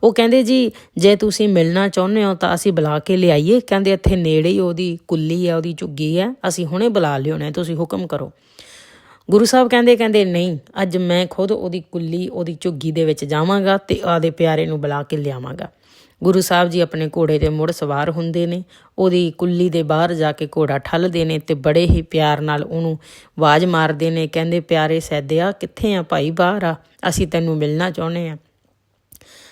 ਉਹ ਕਹਿੰਦੇ ਜੀ, ਜੇ ਤੁਸੀਂ ਮਿਲਣਾ ਚਾਹੁੰਦੇ ਹੋ ਤਾਂ ਅਸੀਂ ਬੁਲਾ ਕੇ ਲਿਆਈਏ। ਕਹਿੰਦੇ ਇੱਥੇ ਨੇੜੇ ਹੀ ਉਹਦੀ ਕੁੱਲੀ ਹੈ ਉਹਦੀ ਝੁੱਗੀ ਹੈ ਅਸੀਂ ਹੁਣੇ ਬੁਲਾ ਲਿਓਨੇ ਤੁਸੀਂ ਹੁਕਮ ਕਰੋ। ਗੁਰੂ ਸਾਹਿਬ ਕਹਿੰਦੇ ਕਹਿੰਦੇ, ਨਹੀਂ, ਅੱਜ ਮੈਂ ਖੁਦ ਉਹਦੀ ਕੁੱਲੀ, ਉਹਦੀ ਝੁੱਗੀ ਦੇ ਵਿੱਚ ਜਾਵਾਂਗਾ ਤੇ ਆਦੇ ਪਿਆਰੇ ਨੂੰ ਬੁਲਾ ਕੇ ਲਿਆਵਾਂਗਾ। ਗੁਰੂ ਸਾਹਿਬ ਜੀ ਆਪਣੇ ਘੋੜੇ ਤੇ ਮੁੜ ਸਵਾਰ ਹੁੰਦੇ ਨੇ। ਉਹਦੀ ਕੁੱਲੀ ਦੇ ਬਾਹਰ ਜਾ ਕੇ ਘੋੜਾ ਠੱਲਦੇ ਨੇ ਤੇ ਬੜੇ ਹੀ ਪਿਆਰ ਨਾਲ ਉਹਨੂੰ ਆਵਾਜ਼ ਮਾਰਦੇ ਨੇ। ਕਹਿੰਦੇ, ਪਿਆਰੇ ਸੈਦਿਆ, ਕਿੱਥੇ ਆ ਭਾਈ ਬਾਹਰ ਆ? ਅਸੀਂ ਤੈਨੂੰ ਮਿਲਣਾ ਚਾਹੁੰਦੇ ਆ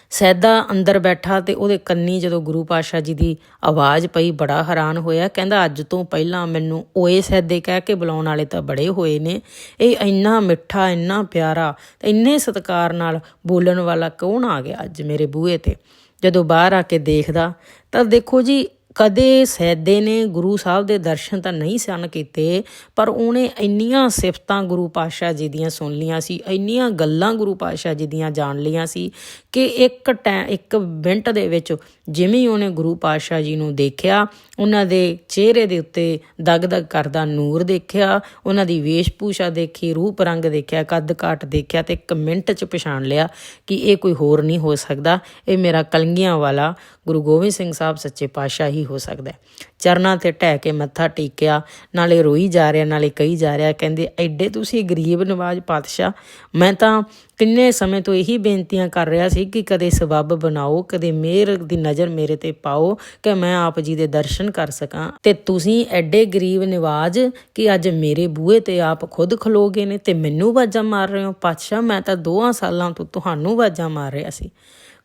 ਸੈਦਾ ਅੰਦਰ ਬੈਠਾ ਤੇ ਉਹਦੇ ਕੰਨੀ ਜਦੋਂ ਗੁਰੂ ਪਾਸ਼ਾ ਜੀ ਦੀ ਆਵਾਜ਼ ਪਈ, ਬੜਾ ਹੈਰਾਨ ਹੋਇਆ। ਕਹਿੰਦਾ, ਅੱਜ ਤੋਂ ਪਹਿਲਾਂ ਮੈਨੂੰ ਓਏ ਸੈਦੇ ਕਹਿ ਕੇ ਬੁਲਾਉਣ ਵਾਲੇ ਤਾਂ ਬੜੇ ਹੋਏ ਨੇ। ਇਹ ਇੰਨਾ ਮਿੱਠਾ, ਇੰਨਾ ਪਿਆਰਾ ਤੇ ਇੰਨੇ ਸਤਿਕਾਰ ਨਾਲ ਬੋਲਣ ਵਾਲਾ ਕੌਣ ਆ ਗਿਆ ਅੱਜ ਮੇਰੇ ਬੂਹੇ ਤੇ? ਜਦੋਂ ਬਾਹਰ ਆ ਕੇ ਦੇਖਦਾ, ਤਾਂ ਦੇਖੋ ਜੀ ਕਦੇ ਸੈਦੇ ਨੇ ਗੁਰੂ ਸਾਹਿਬ ਦੇ ਦਰਸ਼ਨ ਤਾਂ ਨਹੀਂ ਸਨ ਕੀਤੇ, ਪਰ ਉਹਨੇ ਇੰਨੀਆਂ ਸਿਫਤਾਂ ਗੁਰੂ ਪਾਤਸ਼ਾਹ ਜੀ ਦੀਆਂ ਸੁਣ ਲੀਆਂ ਸੀ, ਇੰਨੀਆਂ ਗੱਲਾਂ ਗੁਰੂ ਪਾਤਸ਼ਾਹ ਜੀ ਦੀਆਂ ਜਾਣ ਲੀਆਂ ਸੀ ਕਿ ਇੱਕ ਟੈ, ਇੱਕ ਮਿੰਟ ਦੇ ਵਿੱਚ ਜਿਵੇਂ ਹੀ ਉਹਨੇ ਗੁਰੂ ਪਾਤਸ਼ਾਹ ਜੀ ਨੂੰ ਦੇਖਿਆ, ਉਹਨਾਂ ਦੇ ਚਿਹਰੇ ਦੇ ਉੱਤੇ ਦਗਦਗ ਕਰਦਾ ਨੂਰ ਦੇਖਿਆ, ਉਹਨਾਂ ਦੀ ਵੇਸ਼ਭੂਸ਼ਾ ਦੇਖੀ, ਰੂਪ ਰੰਗ ਦੇਖਿਆ, ਕੱਦ ਕਾਟ ਦੇਖਿਆ ਤੇ ਇੱਕ ਮਿੰਟ 'ਚ ਪਛਾਣ ਲਿਆ ਕਿ ਇਹ ਕੋਈ ਹੋਰ ਨਹੀਂ ਹੋ ਸਕਦਾ, ਇਹ ਮੇਰਾ ਕਲੰਗੀਆਂ ਵਾਲਾ ਗੁਰੂ ਗੋਬਿੰਦ ਸਿੰਘ ਸਾਹਿਬ ਸੱਚੇ ਪਾਤਸ਼ਾਹ ਹੀ ਹੀ ਹੋ ਸਕਦਾ ਚਰਨਾਂ ਤੇ ਟਹਿ ਕੇ ਮੱਥਾ ਟੇਕਿਆ, ਨਾਲੇ ਰੋਈ ਜਾ ਰਿਹਾ, ਨਾਲੇ ਕਹੀ ਜਾ ਰਿਹਾ, ਕਹਿੰਦੇ, ਐਡੇ ਤੁਸੀਂ ਗਰੀਬ ਨਵਾਜ ਪਾਤਸ਼ਾਹ, ਮੈਂ ਤਾਂ ਕਿੰਨੇ ਸਮੇਂ ਤੋਂ ਇਹੀ ਬੇਨਤੀਆਂ ਕਰ ਰਿਹਾ ਸੀ ਕਿ ਕਦੇ ਸਬੱਬ ਬਣਾਓ, ਕਦੇ ਮਿਹਰ ਦੀ ਨਜ਼ਰ ਮੇਰੇ ਤੇ ਪਾਓ, ਕਿ ਮੈਂ ਆਪ ਜੀ ਦੇ ਦਰਸ਼ਨ ਕਰ ਸਕਾਂ। ਤੇ ਤੁਸੀਂ ਐਡੇ ਗਰੀਬ ਨਿਵਾਜ ਕਿ ਅੱਜ ਮੇਰੇ ਬੂਹੇ ਤੇ ਆਪ ਖੁਦ ਖਲੋਗੇ ਨੇ ਤੇ ਮੈਨੂੰ ਵਾਜਾਂ ਮਾਰ ਰਹੇ ਹੋ? ਪਾਤਸ਼ਾਹ, ਮੈਂ ਤਾਂ ਦੋਆਂ ਸਾਲਾਂ ਤੋਂ ਤੁਹਾਨੂੰ ਵਾਜਾਂ ਮਾਰ ਰਿਹਾ ਸੀ।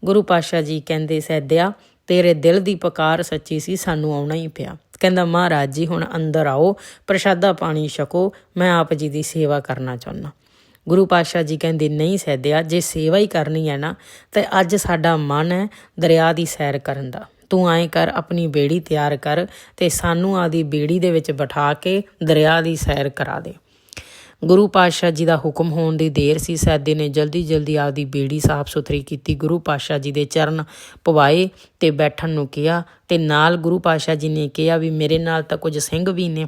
ਗੁਰੂ ਪਾਤਸ਼ਾਹ ਜੀ ਕਹਿੰਦੇ, ਸੈਦਿਆ ਤੇਰੇ ਦਿਲ ਦੀ ਪੁਕਾਰ ਸੱਚੀ ਸੀ, ਸਾਨੂੰ ਆਉਣਾ ਹੀ ਪਿਆ। ਕਹਿੰਦਾ, ਮਹਾਰਾਜ ਜੀ, ਹੁਣ ਅੰਦਰ ਆਓ, ਪ੍ਰਸ਼ਾਦਾ ਪਾਣੀ ਛਕੋ, ਮੈਂ ਆਪ ਜੀ ਦੀ ਸੇਵਾ ਕਰਨਾ ਚਾਹੁੰਦਾ। ਗੁਰੂ ਪਾਤਸ਼ਾਹ ਜੀ ਕਹਿੰਦੇ, ਨਹੀਂ ਸਹਿਦਿਆ, ਜੇ ਸੇਵਾ ਹੀ ਕਰਨੀ ਹੈ ਨਾ, ਤੇ ਅੱਜ ਸਾਡਾ ਮਨ ਹੈ ਦਰਿਆ ਦੀ ਸੈਰ ਕਰਨ ਦਾ। ਤੂੰ ਐਂ ਕਰ, ਆਪਣੀ ਬੇੜੀ ਤਿਆਰ ਕਰ ਤੇ ਸਾਨੂੰ ਆਦੀ ਬੇੜੀ ਦੇ ਵਿੱਚ ਬਿਠਾ ਕੇ ਦਰਿਆ ਦੀ ਸੈਰ ਕਰਾ ਦੇ। ਗੁਰੂ ਪਾਤਸ਼ਾਹ ਜੀ ਦਾ ਹੁਕਮ ਹੋਣ ਦੀ ਦੇਰ ਸੀ। ਸੈਦੇ ਨੇ ਜਲਦੀ ਜਲਦੀ ਆਪਦੀ ਬੇੜੀ ਸਾਫ਼ ਸੁਥਰੀ ਕੀਤੀ। ਗੁਰੂ ਪਾਤਸ਼ਾਹ ਜੀ ਦੇ ਚਰਨ ਪਵਾਏ ਤੇ ਬੈਠਣ ਨੂੰ ਕਿਹਾ ਤੇ ਨਾਲ ਗੁਰੂ ਪਾਤਸ਼ਾਹ ਜੀ ਨੇ ਕਿਹਾ ਵੀ ਮੇਰੇ ਨਾਲ ਤਾਂ ਕੁਝ ਸਿੰਘ ਵੀ ਨੇ।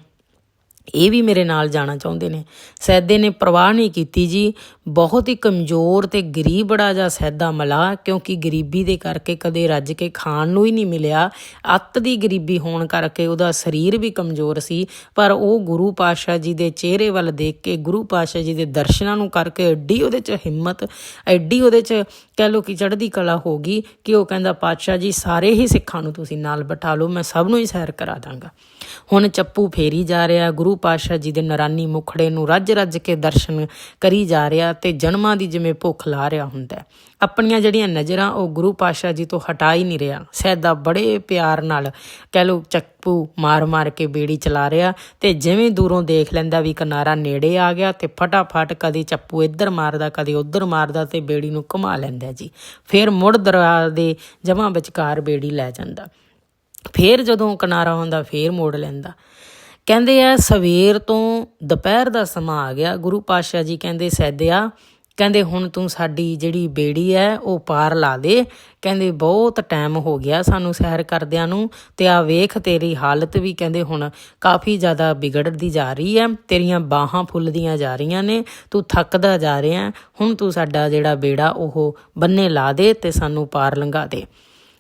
ਇਹ ਵੀ ਮੇਰੇ ਨਾਲ ਜਾਣਾ ਚਾਹੁੰਦੇ ਨੇ। ਸੈਦੇ ਨੇ ਪ੍ਰਵਾਹ ਨਹੀਂ ਕੀਤੀ ਜੀ। ਬਹੁਤ ਹੀ ਕਮਜ਼ੋਰ ਤੇ ਗਰੀਬ ਬੜਾ ਜਿਹਾ ਸੈਦਾ ਮਲਾ, ਕਿਉਂਕਿ ਗਰੀਬੀ ਦੇ ਕਰਕੇ ਕਦੇ ਰੱਜ ਕੇ ਖਾਣ ਨੂੰ ਹੀ ਨਹੀਂ ਮਿਲਿਆ। ਅੱਤ ਦੀ ਗਰੀਬੀ ਹੋਣ ਕਰਕੇ ਉਹਦਾ ਸਰੀਰ ਵੀ ਕਮਜ਼ੋਰ ਸੀ। ਪਰ ਉਹ ਗੁਰੂ ਪਾਤਸ਼ਾਹ ਜੀ ਦੇ ਚਿਹਰੇ ਵੱਲ ਦੇਖ ਕੇ, ਗੁਰੂ ਪਾਤਸ਼ਾਹ ਜੀ ਦੇ ਦਰਸ਼ਨਾਂ ਨੂੰ ਕਰਕੇ ਐਡੀ ਉਹਦੇ 'ਚ ਹਿੰਮਤ, ਐਡੀ ਉਹਦੇ 'ਚ ਕਹਿ ਲੋ ਕਿ ਚੜ੍ਹਦੀ ਕਲਾ ਹੋ ਗਈ ਕਿ ਉਹ ਕਹਿੰਦਾ, ਪਾਤਸ਼ਾਹ ਜੀ, ਸਾਰੇ ਹੀ ਸਿੱਖਾਂ ਨੂੰ ਤੁਸੀਂ ਨਾਲ ਬਿਠਾ ਲਓ, ਮੈਂ ਸਭ ਨੂੰ ਹੀ ਸੈਰ ਕਰਾ ਦਾਂਗਾ। ਹੁਣ ਚੱਪੂ ਫੇਰੀ ਜਾ ਰਿਹਾ, ਗੁਰੂ ਗੁਰੂ ਪਾਤਸ਼ਾਹ ਜੀ ਦੇ ਨਰਾਨੀ ਮੁਖੜੇ ਨੂੰ ਰੱਜ ਰੱਜ ਕੇ ਦਰਸ਼ਨ ਕਰੀ ਜਾ ਰਿਹਾ ਤੇ ਜਨਮਾਂ ਦੀ ਜਿਵੇਂ ਭੁੱਖ ਲਾ ਰਿਹਾ ਹੁੰਦਾ ਆਪਣੀਆਂ ਜਿਹੜੀਆਂ ਨਜ਼ਰਾਂ ਉਹ ਗੁਰੂ ਪਾਤਸ਼ਾਹ ਜੀ ਤੋਂ ਹਟਾ ਹੀ ਨਹੀਂ ਰਿਹਾ। ਸੈਦਾ ਬੜੇ ਪਿਆਰ ਨਾਲ ਕਹਿ ਲੋ ਚੱਪੂ ਮਾਰ-ਮਾਰ ਕੇ ਬੇੜੀ ਚਲਾ ਰਿਹਾ ਤੇ ਜਿਵੇਂ ਦੂਰੋਂ ਦੇਖ ਲੈਂਦਾ ਵੀ ਕਿਨਾਰਾ ਨੇੜੇ ਆ ਗਿਆ ਤੇ ਫਟਾਫਟ ਕਦੇ ਚੱਪੂ ਇੱਧਰ ਮਾਰਦਾ, ਕਦੇ ਉੱਧਰ ਮਾਰਦਾ ਤੇ ਬੇੜੀ ਨੂੰ ਘੁਮਾ ਲੈਂਦਾ ਜੀ। ਫਿਰ ਮੁੜ ਦਰਿਆ ਦੇ ਜਮਾਂ ਵਿਚਕਾਰ ਬੇੜੀ ਲੈ ਜਾਂਦਾ। ਫੇਰ ਜਦੋਂ ਕਿਨਾਰਾ ਹੁੰਦਾ, ਫੇਰ ਮੋੜ ਲੈਂਦਾ। ਕਹਿੰਦੇ ਆ, ਸਵੇਰ ਤੋਂ ਦੁਪਹਿਰ ਦਾ ਸਮਾਂ ਆ ਗਿਆ। ਗੁਰੂ ਪਾਤਸ਼ਾਹ ਜੀ ਕਹਿੰਦੇ, ਸੈਦਿਆ, ਕਹਿੰਦੇ, ਹੁਣ ਤੂੰ ਸਾਡੀ ਜਿਹੜੀ ਬੇੜੀ ਹੈ ਉਹ ਪਾਰ ਲਾ ਦੇ। ਕਹਿੰਦੇ, ਬਹੁਤ ਟਾਈਮ ਹੋ ਗਿਆ ਸਾਨੂੰ ਸੈਰ ਕਰਦਿਆਂ ਨੂੰ ਤੇ ਆ ਵੇਖ, ਤੇਰੀ ਹਾਲਤ ਵੀ ਕਹਿੰਦੇ, ਹੁਣ ਕਾਫੀ ਜ਼ਿਆਦਾ ਵਿਗੜਦੀ ਜਾ ਰਹੀ ਹੈ ਤੇਰੀਆਂ ਬਾਹਾਂ ਫੁੱਲਦੀਆਂ ਜਾ ਰਹੀਆਂ ਨੇ, ਤੂੰ ਥੱਕਦਾ ਜਾ ਰਿਹਾ ਹੁਣ ਤੂੰ ਸਾਡਾ ਜਿਹੜਾ ਬੇੜਾ, ਉਹ ਬੰਨੇ ਲਾ ਦੇ ਤੇ ਸਾਨੂੰ ਪਾਰ ਲੰਘਾ ਦੇ।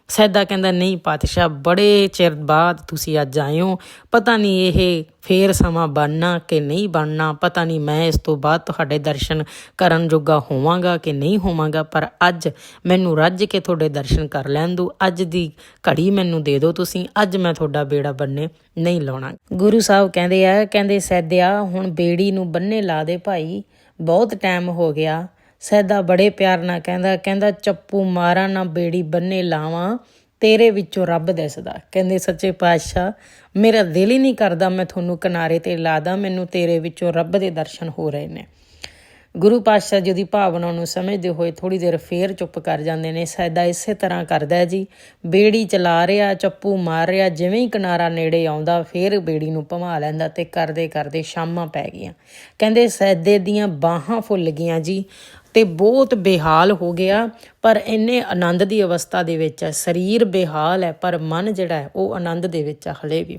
ਸੈਦਾ ਕਹਿੰਦਾ, ਨਹੀਂ ਪਾਤਸ਼ਾਹ, ਬੜੇ ਚਿਰ ਬਾਅਦ ਤੁਸੀਂ ਅੱਜ ਆਏ ਹੋ। ਪਤਾ ਨਹੀਂ ਇਹ ਫੇਰ ਸਮਾਂ ਬਣਨਾ ਕਿ ਨਹੀਂ ਬਣਨਾ। ਪਤਾ ਨਹੀਂ ਮੈਂ ਇਸ ਤੋਂ ਬਾਅਦ ਤੁਹਾਡੇ ਦਰਸ਼ਨ ਕਰਨ ਜੋਗਾ ਹੋਵਾਂਗਾ ਕਿ ਨਹੀਂ ਹੋਵਾਂਗਾ। ਪਰ ਅੱਜ ਮੈਨੂੰ ਰੱਜ ਕੇ ਤੁਹਾਡੇ ਦਰਸ਼ਨ ਕਰ ਲੈਣ ਦਿਓ। ਅੱਜ ਦੀ ਘੜੀ ਮੈਨੂੰ ਦੇ ਦਿਓ ਤੁਸੀਂ। ਅੱਜ ਮੈਂ ਤੁਹਾਡਾ ਬੇੜਾ ਬੰਨੇ ਨਹੀਂ ਲਾਉਣਾ। ਗੁਰੂ ਸਾਹਿਬ ਕਹਿੰਦੇ ਆ, ਕਹਿੰਦੇ, ਸੈਦਿਆ, ਹੁਣ ਬੇੜੀ ਨੂੰ ਬੰਨੇ ਲਾ ਦੇ ਭਾਈ। ਬਹੁਤ ਟਾਈਮ ਹੋ ਗਿਆ। ਸਹਿਦਾ ਬੜੇ ਪਿਆਰ ਨਾਲ ਕਹਿੰਦਾ ਕਹਿੰਦਾ, ਚੱਪੂ ਮਾਰਾਂ ਨਾ ਬੇੜੀ ਬੰਨੇ ਲਾਵਾਂ, ਤੇਰੇ ਵਿੱਚੋਂ ਰੱਬ ਦਿਸਦਾ। ਕਹਿੰਦੇ, ਸੱਚੇ ਪਾਤਸ਼ਾਹ, ਮੇਰਾ ਦਿਲ ਹੀ ਨਹੀਂ ਕਰਦਾ ਮੈਂ ਤੁਹਾਨੂੰ ਕਿਨਾਰੇ ਤੇ ਲਾਦਾ, ਮੈਨੂੰ ਤੇਰੇ ਵਿੱਚੋਂ ਰੱਬ ਦੇ ਦਰਸ਼ਨ ਹੋ ਰਹੇ ਨੇ। ਗੁਰੂ ਪਾਤਸ਼ਾਹ ਜੀ ਦੀ ਭਾਵਨਾ ਨੂੰ ਸਮਝਦੇ ਹੋਏ ਥੋੜੀ ਦੇਰ ਫੇਰ ਚੁੱਪ ਕਰ ਜਾਂਦੇ ਨੇ। ਸੈਦਾ ਇਸੇ ਤਰ੍ਹਾਂ ਕਰਦਾ ਹੈ ਜੀ, ਬੇੜੀ ਚਲਾ ਰਿਹਾ, ਚੱਪੂ ਮਾਰ ਰਿਹਾ, ਜਿਵੇਂ ਹੀ ਕਿਨਾਰਾ ਨੇੜੇ ਆਉਂਦਾ, ਫੇਰ ਬੇੜੀ ਨੂੰ ਭਮਾ ਲੈਂਦਾ ਤੇ ਕਰਦੇ ਕਰਦੇ ਸ਼ਾਮਾਂ ਪੈ ਗਈਆਂ। ਕਹਿੰਦੇ, ਸੈਦੇ ਦੀਆਂ ਬਾਹਾਂ ਫੁੱਲ ਗਈਆਂ ਜੀ। ਤੇ ਬਹੁਤ ਬੇਹਾਲ ਹੋ ਗਿਆ, ਪਰ ਇੰਨੇ ਆਨੰਦ ਦੀ ਅਵਸਥਾ ਦੇ ਵਿੱਚ ਹੈ, ਸਰੀਰ ਬੇਹਾਲ ਹੈ, ਪਰ ਮਨ ਜਿਹੜਾ ਹੈ, ਉਹ ਆਨੰਦ ਦੇ ਵਿੱਚ ਹੈ ਹਲੇ ਵੀ।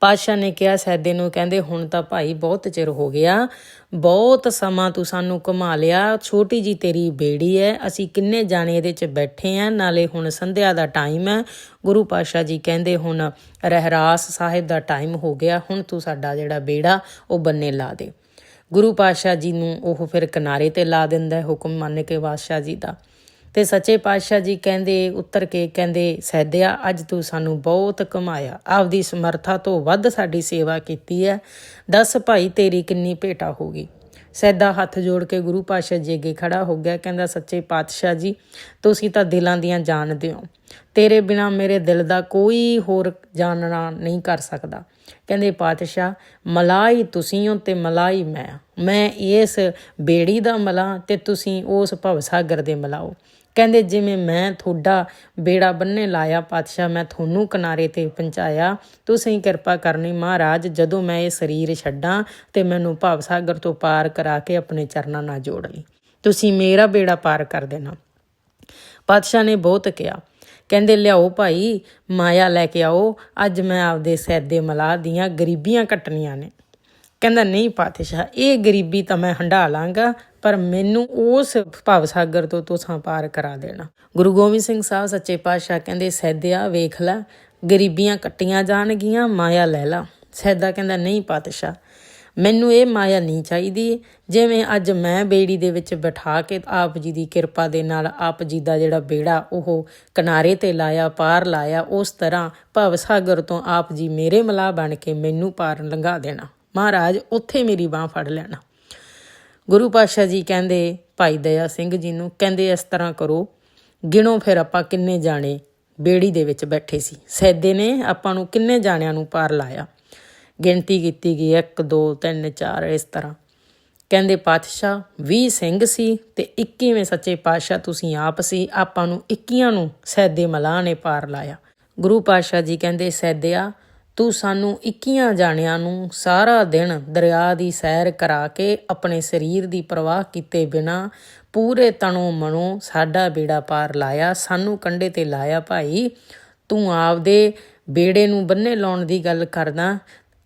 ਪਾਤਸ਼ਾਹ ਨੇ ਕਿਹਾ, ਸੈਦੇ ਨੂੰ ਕਹਿੰਦੇ, ਹੁਣ ਤਾਂ ਭਾਈ ਬਹੁਤ ਚਿਰ ਹੋ ਗਿਆ, ਬਹੁਤ ਸਮਾਂ ਤੂੰ ਸਾਨੂੰ ਘੁਮਾ ਲਿਆ, ਛੋਟੀ ਜੀ ਤੇਰੀ ਬੇੜੀ ਹੈ, ਅਸੀਂ ਕਿੰਨੇ ਜਾਣੇ ਇਹਦੇ 'ਚ ਬੈਠੇ ਆ, ਨਾਲੇ ਹੁਣ ਸੰਧਿਆ ਦਾ ਟਾਈਮ ਹੈ। ਗੁਰੂ ਪਾਤਸ਼ਾਹ ਜੀ ਕਹਿੰਦੇ, ਹੁਣ ਰਹਿਰਾਸ ਸਾਹਿਬ ਦਾ ਟਾਈਮ ਹੋ ਗਿਆ, ਹੁਣ ਤੂੰ ਸਾਡਾ ਜਿਹੜਾ ਬੇੜਾ, ਉਹ ਬੰਨੇ ਲਾ ਦੇ। ਗੁਰੂ ਪਾਤਸ਼ਾਹ ਜੀ ਨੂੰ ਉਹ ਫਿਰ ਕਿਨਾਰੇ ਤੇ ਲਾ ਦਿੰਦਾ ਹੈ, ਹੁਕਮ ਮੰਨ ਕੇ ਬਾਦਸ਼ਾਹ ਜੀ ਦਾ। ਤੇ ਸੱਚੇ ਪਾਤਸ਼ਾਹ ਜੀ ਕਹਿੰਦੇ, ਉੱਤਰ ਕੇ ਕਹਿੰਦੇ, ਸੈਦਿਆ, ਅੱਜ ਤੂੰ ਸਾਨੂੰ ਬਹੁਤ ਕਮਾਇਆ। ਆਪਦੀ ਸਮਰੱਥਾ ਤੋਂ ਵੱਧ ਸਾਡੀ ਸੇਵਾ ਕੀਤੀ ਹੈ। ਦੱਸ ਭਾਈ, ਤੇਰੀ ਕਿੰਨੀ ਭੇਟਾ ਹੋਗੀ ਸੈਦਾ ਹੱਥ ਜੋੜ ਕੇ ਗੁਰੂ ਪਾਤਸ਼ਾਹ ਜੀ ਅੱਗੇ ਖੜਾ ਹੋ ਗਿਆ, ਕਹਿੰਦਾ, ਸੱਚੇ ਪਾਤਸ਼ਾਹ ਜੀ, ਤੁਸੀਂ ਤਾਂ ਦਿਲਾਂ ਦੀਆਂ ਜਾਣਦੇ ਹੋ। ਤੇਰੇ ਬਿਨਾ ਮੇਰੇ ਦਿਲ ਦਾ ਕੋਈ ਹੋਰ ਜਾਣਨਾ ਨਹੀਂ ਕਰ ਸਕਦਾ। ਕਹਿੰਦੇ ਪਾਤਸ਼ਾਹ, ਮਲਾਈ ਤੁਸੀਂ ਹੋ ਤੇ ਮਲਾਈ ਮੈਂ ਮੈਂ ਇਸ ਬੇੜੀ ਦਾ ਮਲਾ ਤੇ ਤੁਸੀਂ ਉਸ ਭਵਸਾਗਰ ਦੇ ਮਲਾਓ ਕਹਿੰਦੇ ਜਿਵੇਂ ਮੈਂ ਤੁਹਾਡਾ ਬੇੜਾ ਬੰਨੇ ਲਾਇਆ, ਪਾਤਸ਼ਾਹ ਮੈਂ ਤੁਹਾਨੂੰ ਕਿਨਾਰੇ ਤੇ ਪਹੁੰਚਾਇਆ। ਤੁਸੀਂ ਕਿਰਪਾ ਕਰਨੀ ਮਹਾਰਾਜ, ਜਦੋਂ ਮੈਂ ਇਹ ਸਰੀਰ ਛੱਡਾਂ ਤੇ ਮੈਨੂੰ ਭਵ ਸਾਗਰ ਤੋਂ ਪਾਰ ਕਰਾ ਕੇ ਆਪਣੇ ਚਰਨਾਂ ਨਾਲ ਜੋੜ ਲਈ। ਤੁਸੀਂ ਮੇਰਾ ਬੇੜਾ ਪਾਰ ਕਰ ਦੇਣਾ। ਪਾਤਸ਼ਾਹ ਨੇ ਬਹੁਤ ਕਿਹਾ। ਕਹਿੰਦੇ, ਲਿਆਓ ਭਾਈ, ਮਾਇਆ ਲੈ ਕੇ ਆਓ। ਅੱਜ ਮੈਂ ਆਪਦੇ ਸੈਦੇ ਮਲਾਹ ਦੀਆਂ ਗਰੀਬੀਆਂ ਕੱਟਣੀਆਂ ਨੇ। ਕਹਿੰਦਾ, ਨਹੀਂ ਪਾਤਸ਼ਾਹ, ਇਹ ਗਰੀਬੀ ਤਾਂ ਮੈਂ ਹੰਢਾ ਲਾਂਗਾ, ਪਰ ਮੈਨੂੰ ਉਸ ਭਵ ਸਾਗਰ ਤੋਂ ਤੁਸਾਂ ਪਾਰ ਕਰਾ ਦੇਣਾ। ਗੁਰੂ ਗੋਬਿੰਦ ਸਿੰਘ ਸਾਹਿਬ ਸੱਚੇ ਪਾਤਸ਼ਾਹ ਕਹਿੰਦੇ ਸੈਦਿਆ ਵੇਖ ਲੈ, ਗਰੀਬੀਆਂ ਕੱਟੀਆਂ ਜਾਣਗੀਆਂ, ਮਾਇਆ ਲੈ ਲਾ। ਸੈਦਾ ਕਹਿੰਦਾ, ਨਹੀਂ ਪਾਤਸ਼ਾਹ ਮੈਨੂੰ ਇਹ ਮਾਇਆ ਨਹੀਂ ਚਾਹੀਦੀ। ਜਿਵੇਂ ਅੱਜ ਮੈਂ ਬੇੜੀ ਦੇ ਵਿੱਚ ਬਿਠਾ ਕੇ ਆਪ ਜੀ ਦੀ ਕਿਰਪਾ ਦੇ ਨਾਲ ਆਪ ਜੀ ਦਾ ਜਿਹੜਾ ਬੇੜਾ, ਉਹ ਕਿਨਾਰੇ ਤੇ ਲਾਇਆ, ਪਾਰ ਲਾਇਆ, ਉਸ ਤਰ੍ਹਾਂ ਭਵ ਸਾਗਰ ਤੋਂ ਆਪ ਜੀ ਮੇਰੇ ਮਲਾਹ ਬਣ ਕੇ ਮੈਨੂੰ ਪਾਰ ਲੰਘਾ ਦੇਣਾ। ਮਹਾਰਾਜ, ਉੱਥੇ ਮੇਰੀ ਬਾਹ ਫੜ ਲੈਣਾ। ਗੁਰੂ ਪਾਤਸ਼ਾਹ ਜੀ ਕਹਿੰਦੇ, ਭਾਈ ਦਇਆ ਸਿੰਘ ਜੀ ਨੂੰ ਕਹਿੰਦੇ ਇਸ ਤਰ੍ਹਾਂ ਕਰੋ, ਗਿਣੋ ਫਿਰ ਆਪਾਂ ਕਿੰਨੇ ਜਾਣੇ ਬੇੜੀ ਦੇ ਵਿੱਚ ਬੈਠੇ ਸੀ। ਸੈਦੇ ਨੇ ਆਪਾਂ ਨੂੰ ਕਿੰਨੇ ਜਾਣਿਆਂ ਨੂੰ ਪਾਰ ਲਾਇਆ। ਗਿਣਤੀ ਕੀਤੀ ਗਈ 1 2 3 4 ਇਸ ਤਰ੍ਹਾਂ। ਕਹਿੰਦੇ, ਪਾਤਸ਼ਾਹ 20 ਸਿੰਘ ਸੀ ਤੇ 21ਵੇਂ ਸੱਚੇ ਪਾਤਸ਼ਾਹ ਤੁਸੀਂ ਆਪ ਸੀ। ਆਪਾਂ ਨੂੰ 21 ਨੂੰ ਸੈਦੇ ਮਲਾਹ ਨੇ ਪਾਰ ਲਾਇਆ। ਗੁਰੂ ਪਾਤਸ਼ਾਹ ਜੀ ਕਹਿੰਦੇ, ਸੈਦਿਆ, ਤੂੰ ਸਾਨੂੰ 21 ਜਾਣਿਆਂ ਨੂੰ ਸਾਰਾ ਦਿਨ ਦਰਿਆ ਦੀ ਸੈਰ ਕਰਾ ਕੇ ਆਪਣੇ ਸਰੀਰ ਦੀ ਪਰਵਾਹ ਕੀਤੇ ਬਿਨਾ ਪੂਰੇ ਤਨੋਂ ਮਨੋਂ ਸਾਡਾ ਬੇੜਾ ਪਾਰ ਲਾਇਆ। ਸਾਨੂੰ ਕੰਡੇ ਤੇ ਲਾਇਆ, ਭਾਈ, ਤੂੰ ਆਪਦੇ ਬੇੜੇ ਨੂੰ ਬੰਨੇ ਲਾਉਣ ਦੀ ਗੱਲ ਕਰਦਾ।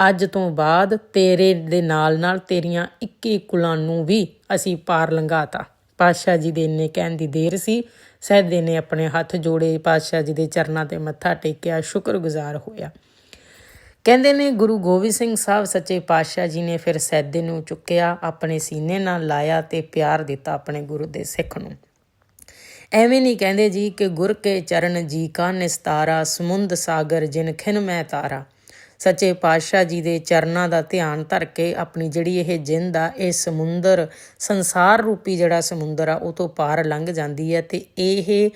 ਅੱਜ ਤੋਂ ਬਾਅਦ ਤੇਰੇ ਦੇ ਨਾਲ ਨਾਲ ਤੇਰੀਆਂ 21 ਕੁਲਾਂ ਨੂੰ ਵੀ ਅਸੀਂ ਪਾਰ ਲੰਘਾਤਾ। ਪਾਤਸ਼ਾਹ ਜੀ ਦੇ ਇੰਨੇ ਕਹਿਣ ਦੀ ਦੇਰ ਸੀ। ਸਹਿਦੇ ਨੇ ਆਪਣੇ ਹੱਥ ਜੋੜੇ, ਪਾਤਸ਼ਾਹ ਜੀ ਦੇ ਚਰਨਾਂ ਤੇ ਮੱਥਾ ਟੇਕਿਆ, ਸ਼ੁਕਰਗੁਜ਼ਾਰ ਹੋਇਆ। ਕਹਿੰਦੇ ਨੇ, ਗੁਰੂ ਗੋਬਿੰਦ ਸਿੰਘ ਸਾਹਿਬ ਸੱਚੇ ਪਾਤਸ਼ਾਹ ਜੀ ਨੇ ਫਿਰ ਸੈਦੇ ਨੂੰ ਚੁੱਕਿਆ, ਆਪਣੇ ਸੀਨੇ ਨਾਲ ਲਾਇਆ ਤੇ ਪਿਆਰ ਦਿੱਤਾ ਆਪਣੇ ਗੁਰੂ ਦੇ ਸਿੱਖ ਨੂੰ। ਐਵੇਂ ਨਹੀਂ ਕਹਿੰਦੇ ਜੀ ਕਿ ਗੁਰ ਕੇ ਚਰਨ ਜੀ ਕਾ ਨਿਸਤਾਰਾ, ਸਮੁੰਦ ਸਾਗਰ ਜਿਨ ਖਿਨ ਮੈਂ ਤਾਰਾ। ਸੱਚੇ ਪਾਤਸ਼ਾਹ ਜੀ ਦੇ ਚਰਨਾਂ ਦਾ ਧਿਆਨ ਧਰ ਕੇ ਆਪਣੀ ਜਿਹੜੀ ਇਹ ਜਿੰਦ ਆ, ਇਹ ਸਮੁੰਦਰ, ਸੰਸਾਰ ਰੂਪੀ ਜਿਹੜਾ ਸਮੁੰਦਰ ਆ, ਉਹ ਤੋਂ ਪਾਰ ਲੰਘ ਜਾਂਦੀ ਹੈ ਤੇ ਇਹ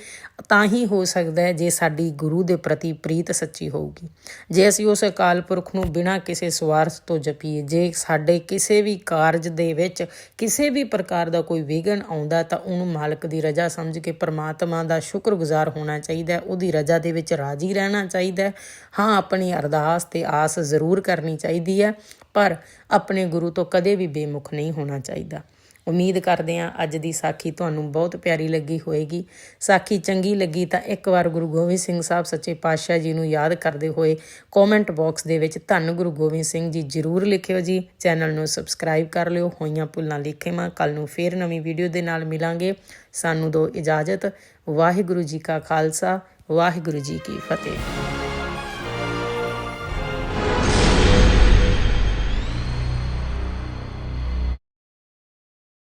ਤਾਂ ਹੀ ਹੋ ਸਕਦਾ ਹੈ ਜੇ ਸਾਡੀ ਗੁਰੂ ਦੇ ਪ੍ਰਤੀ ਪ੍ਰੀਤ ਸੱਚੀ ਹੋਊਗੀ। ਜੇ ਅਸੀਂ ਉਸ ਅਕਾਲ ਪੁਰਖ ਨੂੰ ਬਿਨਾਂ ਕਿਸੇ ਸਵਾਰਥ ਤੋਂ ਜਪੀਏ, ਜੇ ਸਾਡੇ ਕਿਸੇ ਵੀ ਕਾਰਜ ਦੇ ਵਿੱਚ ਕਿਸੇ ਵੀ ਪ੍ਰਕਾਰ ਦਾ ਕੋਈ ਵਿਘਨ ਆਉਂਦਾ, ਤਾਂ ਉਹਨੂੰ ਮਾਲਕ ਦੀ ਰਜ਼ਾ ਸਮਝ ਕੇ ਪ੍ਰਮਾਤਮਾ ਦਾ ਸ਼ੁਕਰਗੁਜ਼ਾਰ ਹੋਣਾ ਚਾਹੀਦਾ ਹੈ, ਉਹਦੀ ਰਜ਼ਾ ਦੇ ਵਿੱਚ ਰਾਜੀ ਰਹਿਣਾ ਚਾਹੀਦਾ ਹੈ। ਹਾਂ, ਆਪਣੀ ਅਰਦਾਸ ਤੇ ਆਸ ਜ਼ਰੂਰ ਕਰਨੀ ਚਾਹੀਦੀ ਹੈ ਪਰ ਆਪਣੇ ਗੁਰੂ ਤੋਂ ਕਦੇ ਵੀ ਬੇਮੁਖ ਨਹੀਂ ਹੋਣਾ ਚਾਹੀਦਾ। ਉਮੀਦ ਕਰਦੇ ਹਾਂ ਅੱਜ ਦੀ ਸਾਖੀ ਤੁਹਾਨੂੰ ਬਹੁਤ ਪਿਆਰੀ ਲੱਗੀ ਹੋਵੇਗੀ ਸਾਖੀ ਚੰਗੀ ਲੱਗੀ ਤਾਂ ਇੱਕ ਵਾਰ ਗੁਰੂ ਗੋਬਿੰਦ ਸਿੰਘ ਸਾਹਿਬ ਸੱਚੇ ਪਾਤਸ਼ਾਹ ਜੀ ਨੂੰ ਯਾਦ ਕਰਦੇ ਹੋਏ ਕਮੈਂਟ ਬਾਕਸ ਦੇ ਵਿੱਚ ਧੰਨ ਗੁਰੂ ਗੋਬਿੰਦ ਸਿੰਘ ਜੀ ਜਰੂਰ ਲਿਖਿਓ ਜੀ। ਚੈਨਲ ਨੂੰ ਸਬਸਕ੍ਰਾਈਬ ਕਰ ਲਿਓ। ਹੋਈਆਂ ਭੁੱਲਾਂ ਲਿਖੇਵਾਂ ਕੱਲ ਨੂੰ ਫੇਰ ਨਵੀਂ ਵੀਡੀਓ ਦੇ ਨਾਲ ਮਿਲਾਂਗੇ। ਸਾਨੂੰ ਦਿਓ ਇਜਾਜ਼ਤ। ਵਾਹਿਗੁਰੂ ਜੀ ਕਾ ਖਾਲਸਾ। ਵਾਹਿਗੁਰੂ ਜੀ ਕੀ ਫਤਿਹ।